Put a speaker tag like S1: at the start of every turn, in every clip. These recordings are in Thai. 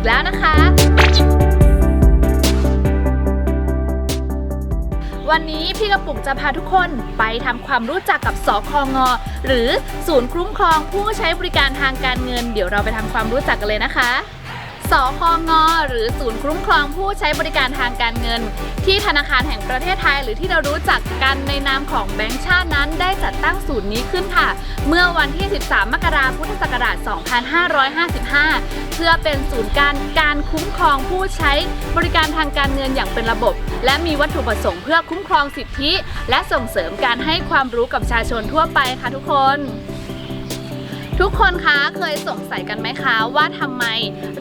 S1: กแล้วนะคะ วันนี้พี่กระปุกจะพาทุกคนไปทำความรู้จักกับสคงหรือศูนย์คุ้มครองผู้ใช้บริการทางการเงิน เดี๋ยวเราไปทำความรู้จักกันเลยนะคะ สคงหรือศูนย์คุ้มครองผู้ใช้บริการทางการเงิน ที่ธนาคารแห่งประเทศไทย หรือที่เรารู้จักกันในนามของแบงก์ชาตินั้น ได้จัดตั้งศูนย์นี้ขึ้นค่ะ เมื่อวันที่ 13 มกราคม พุทธศักราช 2555 เพื่อเป็นศูนย์การการคุ้มครองผู้ใช้บริการทางการเงินอย่างเป็นระบบ และมีวัตถุประสงค์เพื่อคุ้มครองสิทธิ และส่งเสริมการให้ความรู้กับประชาชนทั่วไปค่ะทุกคน ทุกคนคะเคยสงสัยกันไหมคะว่าทำไม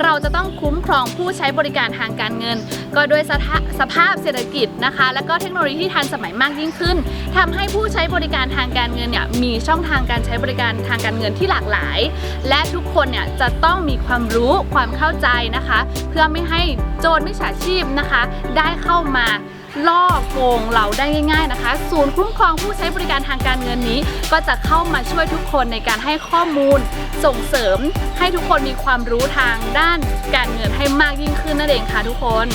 S1: เราจะต้องคุ้มครองผู้ใช้บริการทางการเงิน ก็ด้วยสสภาพเศรษฐกิจนะคะ และก็เทคโนโลยีที่ทันสมัยมากยิ่งขึ้นทำให้ผู้ใช้บริการทางการเงินเนี่ยมีช่องทางการใช้บริการทางการเงินที่หลากหลาย และทุกคนเนี่ยจะต้องมีความรู้ความเข้าใจนะคะ เพื่อไม่ให้โจรมิจฉาชีพนะคะ ได้เข้ามา ล่อโกงเราได้ง่าย ๆนะคะ ศูนย์คุ้มครองผู้ใช้บริการทางการเงินนี้ ก็จะเข้ามาช่วยทุกคนในการให้ข้อมูล ส่งเสริมให้ทุกคนมีความรู้ทางด้านการเงินให้มากยิ่งขึ้นนั่นเองค่ะทุกคน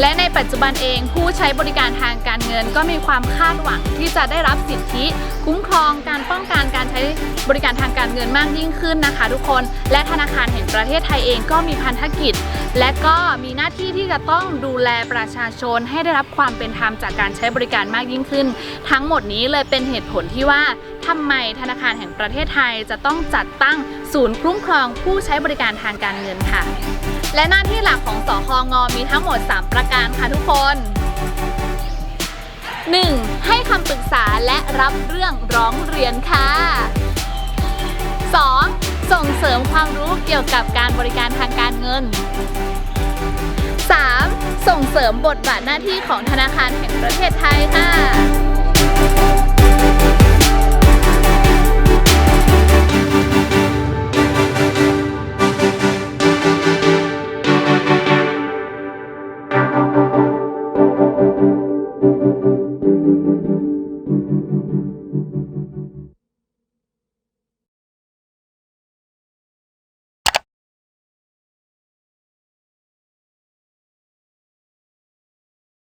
S1: และในปัจจุบันเองผู้ใช้บริการทางการเงินก็มีความคาดหวังที่จะได้รับสิทธิ คุ้มครองการป้องกันการใช้บริการทางการเงินมากยิ่งขึ้นนะคะ ทุกคนและธนาคารแห่งประเทศไทยเองก็มีพันธกิจ และก็มีหน้าที่ที่จะต้องดูแลประชาชนให้ได้รับความเป็นธรรมจากการใช้บริการมากยิ่งขึ้น ทั้งหมดนี้เลยเป็นเหตุผลที่ว่าทำไมธนาคารแห่งประเทศไทยจะต้องจัดตั้งศูนย์คุ้มครองผู้ใช้บริการทางการเงินค่ะ และหน้าที่หลักของสคงมีทั้งหมด 3 ประการค่ะทุกคน 1. ให้คำปรึกษาและรับเรื่องร้องเรียนค่ะ 2. ส่งเสริมความรู้เกี่ยวกับการบริการทางการเงิน 3. ส่งเสริมบทบาทหน้าที่ของธนาคารแห่งประเทศไทยค่ะ